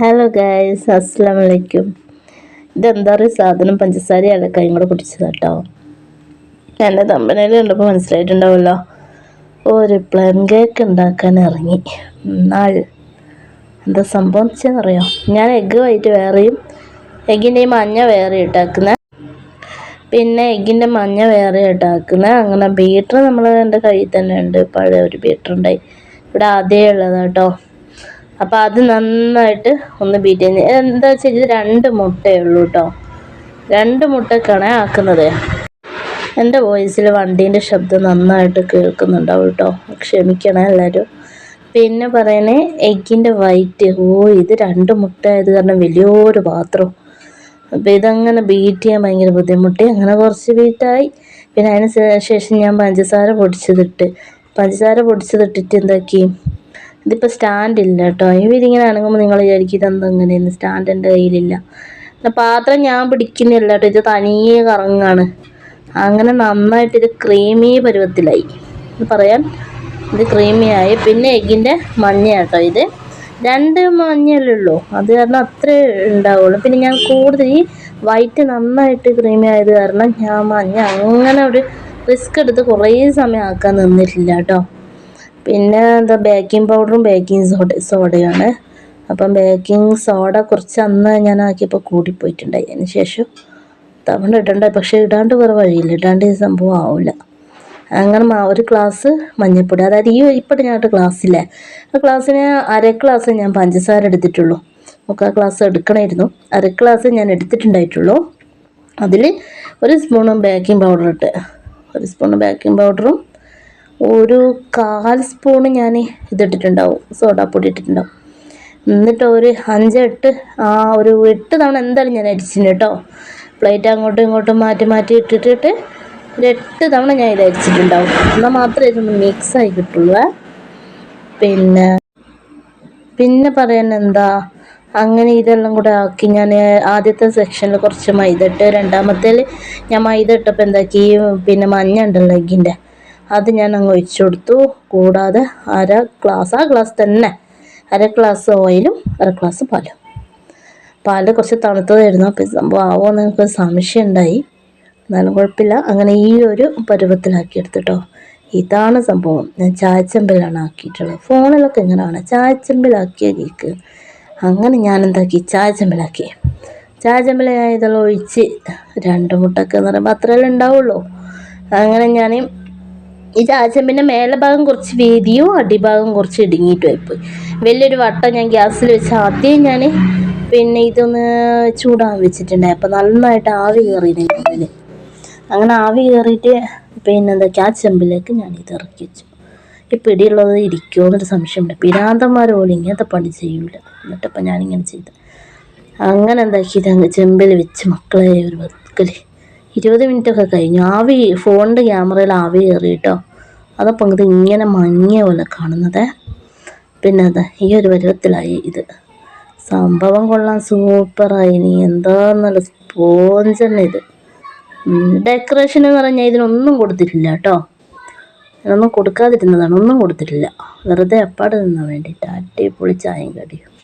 Hello guys അസ്സാം വലൈക്കും ഇതെന്താ പറയുക സാധനം? പഞ്ചസാരയാണ് കൈയും കൂടെ പൊട്ടിച്ചത് കേട്ടോ എന്റെ തമ്പനയിൽ കണ്ടപ്പോൾ മനസ്സിലായിട്ടുണ്ടാവുമല്ലോ ഒരു പ്ലം കേക്ക് ഉണ്ടാക്കാൻ ഇറങ്ങി. നാൾ എന്താ സംഭവം വെച്ചെന്നറിയോ ഞാൻ എഗ്ഗ് വൈറ്റ് വേറെയും എഗ്ഗിന്റെ മഞ്ഞ വേറെ ഇട്ടാക്കുന്നത് പിന്നെ എഗ്ഗിന്റെ മഞ്ഞ വേറെ ഇട്ടാക്കുന്നത് അങ്ങനെ ബീറ്റർ നമ്മൾ എന്റെ കയ്യിൽ തന്നെ ഉണ്ട്. പഴയ ഒരു ബീറ്റർ ഉണ്ടായി. ഇവിടെ ആദ്യമേ ഉള്ളത് കേട്ടോ അപ്പോൾ അത് നന്നായിട്ട് ഒന്ന് ബീറ്റ് ചെയ്യുന്നത് എന്താ വെച്ചാൽ ഇത് രണ്ട് മുട്ടേ ഉള്ളൂ കേട്ടോ രണ്ട് മുട്ടക്കാണ് ആക്കുന്നത്. എന്റെ വോയിസിൽ വണ്ടീന്റെ ശബ്ദം നന്നായിട്ട് കേൾക്കുന്നുണ്ടാവും കേട്ടോ ക്ഷമിക്കണം എല്ലാവരും. പിന്നെ പറയണേ എഗ്ഗിന്റെ വൈറ്റ്. ഓ ഇത് രണ്ട് മുട്ട ആയത് കാരണം വലിയൊരു പാത്രം. അപ്പോൾ ഇതങ്ങനെ ബീറ്റ് ചെയ്യാൻ ഭയങ്കര ബുദ്ധിമുട്ടി. അങ്ങനെ കുറച്ച് ബീറ്റായി പിന്നെ അതിന് ശേഷം ഞാൻ പഞ്ചസാര പൊടിച്ചതിട്ട്. പഞ്ചസാര പൊടിച്ചതിട്ടിട്ട് എന്താക്കി? ഇതിപ്പോൾ സ്റ്റാൻഡ് ഇല്ല കേട്ടോ ഇവരിങ്ങനെ അനങ്ങുമ്പോൾ നിങ്ങൾ വിചാരിക്കും ഇതെന്താ ഇങ്ങനെയെന്ന്. സ്റ്റാൻഡ് എന്റെ കയ്യിലില്ല. പാത്രം ഞാൻ പിടിക്കുന്നില്ല കേട്ടോ ഇത് തനിയെ കറങ്ങാണ്. അങ്ങനെ നന്നായിട്ട് ഇത് ക്രീമി പരുവത്തിലായി. പറയാൻ ഇത് ക്രീമിയായി പിന്നെ എഗ്ഗിന്റെ മഞ്ഞ കേട്ടോ ഇത്. രണ്ട് മഞ്ഞല്ലേ ഉള്ളൂ. അത് കാരണം അത്രേ ഉണ്ടാവുള്ളൂ. പിന്നെ ഞാൻ കൂടുതൽ ഈ വൈറ്റ് നന്നായിട്ട് ക്രീമി ആയത് കാരണം ഞാൻ മഞ്ഞ അങ്ങനെ ഒരു റിസ്ക് എടുത്ത് കുറേ സമയം ആക്കാൻ നിന്നിട്ടില്ല കേട്ടോ പിന്നെ എന്താ ബേക്കിംഗ് പൗഡറും ബേക്കിംഗ് സോഡ സോഡയാണ് അപ്പം ബേക്കിംഗ് സോഡ കുറച്ച് അന്ന് ഞാൻ ആക്കിയപ്പോൾ കൂടിപ്പോയിട്ടുണ്ടായി. അതിന് ശേഷം തവണ ഇടണ്ട പക്ഷേ ഇടാണ്ട് വേറെ വഴിയില്ല. ഇടാണ്ട് ഈ സംഭവം ആവില്ല അങ്ങനെ ഒരു ക്ലാസ് മഞ്ഞൾപ്പൊടി അതായത് ഈ ഇപ്പോഴും ഞങ്ങളുടെ ഗ്ലാസ്സില്ലേ ആ ഗ്ലാസ്സിന് അര ക്ലാസ് ഞാൻ പഞ്ചസാര എടുത്തിട്ടുള്ളൂ. മുക്കാൽ ക്ലാസ് എടുക്കണമായിരുന്നു അര ക്ലാസ് ഞാൻ എടുത്തിട്ടുണ്ടായിട്ടുള്ളൂ. അതിൽ ഒരു സ്പൂണും ബേക്കിംഗ് പൗഡർ ഇട്ട്. ഒരു സ്പൂൺ ബേക്കിംഗ് പൗഡറും ഒരു കാൽ സ്പൂണ് ഞാൻ ഇതിട്ടിട്ടുണ്ടാവും സോഡാപ്പൊടി ഇട്ടിട്ടുണ്ടാവും. എന്നിട്ട് ഒരു അഞ്ചെട്ട് ആ ഒരു എട്ട് തവണ എന്തായാലും ഞാൻ അരിച്ചിന് കേട്ടോ. പ്ലേറ്റ് അങ്ങോട്ടും ഇങ്ങോട്ടും മാറ്റി മാറ്റി ഇട്ടിട്ടിട്ട് ഒരു എട്ട് തവണ ഞാൻ ഇത് അരിച്ചിട്ടുണ്ടാവും. എന്നാൽ മാത്രമേ ഇതൊന്ന് മിക്സായി കിട്ടുള്ളൂ പിന്നെ പിന്നെ പറയാൻ എന്താ? അങ്ങനെ ഇതെല്ലാം കൂടെ ആക്കി ഞാൻ ആദ്യത്തെ സെക്ഷനിൽ കുറച്ച് മൈദ ഇട്ട് രണ്ടാമത്തേൽ ഞാൻ മൈദ ഇട്ടപ്പോൾ എന്താക്കി? പിന്നെ മഞ്ഞ ഉണ്ടല്ലോ എഗ്ഗിന്റെ അത് ഞാൻ അങ്ങ് ഒഴിച്ചു കൊടുത്തു. കൂടാതെ അര ഗ്ലാസ് ആ ഗ്ലാസ് തന്നെ. അര ഗ്ലാസ് ഓയിലും അര ഗ്ലാസ് പാലും. പാൽ കുറച്ച് തണുത്തതായിരുന്നു. അപ്പോൾ സംഭവം ആവോ എനിക്ക് സംശയം ഉണ്ടായി. എന്നാലും കുഴപ്പമില്ല. അങ്ങനെ ഈ ഒരു പരുവത്തിലാക്കി എടുത്തിട്ടോ. ഇതാണ് സംഭവം. ഞാൻ ചായച്ചെമ്പിലാണ് ആക്കിയിട്ടുള്ളത്. ഫോണിലൊക്കെ എങ്ങനെയാണ്? ചായച്ചെമ്പിലാക്കിയ കേക്ക്. അങ്ങനെ ഞാൻ എന്താക്കി ചായച്ചെമ്പിലാക്കി. ചായച്ചെമ്പിലായതെല്ലാം ഒഴിച്ച് രണ്ട് മുട്ടൊക്കെ എന്ന് പറയുമ്പോൾ അത്രയല്ലേ ഉണ്ടാവുള്ളൂ. അങ്ങനെ ഞാൻ ഈ പിന്നെ മേലെ ഭാഗം കുറച്ച് വീതിയും അടിഭാഗം കുറച്ച് ഇടുങ്ങിയിട്ടുമായിപ്പോയി വലിയൊരു വട്ടം ഞാൻ ഗ്യാസിൽ വെച്ച് ആദ്യം ഞാൻ പിന്നെ ഇതൊന്ന് ചൂടാൻ വെച്ചിട്ടുണ്ടായി. അപ്പോൾ നന്നായിട്ട് ആവി കയറിയിട്ടുണ്ടെങ്കിൽ അങ്ങനെ ആവി കയറിയിട്ട് പിന്നെ എന്താ ആ ചെമ്പിലേക്ക് ഞാൻ ഇത് ഇറക്കി വെച്ചു. ഈ പിടിയുള്ളത് ഇരിക്കുമോ എന്നൊരു സംശയമുണ്ട്. പിരാന്തന്മാർ പോലും ഇങ്ങനത്തെ പണി ചെയ്യൂല. എന്നിട്ടപ്പം ഞാനിങ്ങനെ ചെയ്ത്. അങ്ങനെ എന്താക്കി ഇത് ചെമ്പിൽ വെച്ച് മക്കളെ ഒരു വെക്കൽ ഇരുപത് മിനിറ്റൊക്കെ കഴിഞ്ഞു. ആവി ഫോണിന്റെ ക്യാമറയിൽ ആവി കയറി കേട്ടോ അതപ്പോൾ ഇത് ഇങ്ങനെ മങ്ങിയ പോലെ കാണുന്നത്. പിന്നെ അതെ ഈ ഒരു പരുവത്തിലായി ഇത്. സംഭവം കൊള്ളാൻ സൂപ്പറായി. ഇനി എന്താന്നല്ല സ്പോഞ്ചന്നെ ഇത്. ഡെക്കറേഷൻ എന്ന് പറഞ്ഞാൽ ഇതിനൊന്നും കൊടുത്തിട്ടില്ല കേട്ടോ. ഇതിനൊന്നും കൊടുക്കാതിരുന്നതാണ് ഒന്നും കൊടുത്തിട്ടില്ല. വെറുതെ എപ്പാട് നിന്നാൻ വേണ്ടിയിട്ട് അടിപൊളി ചായയും കടിയും.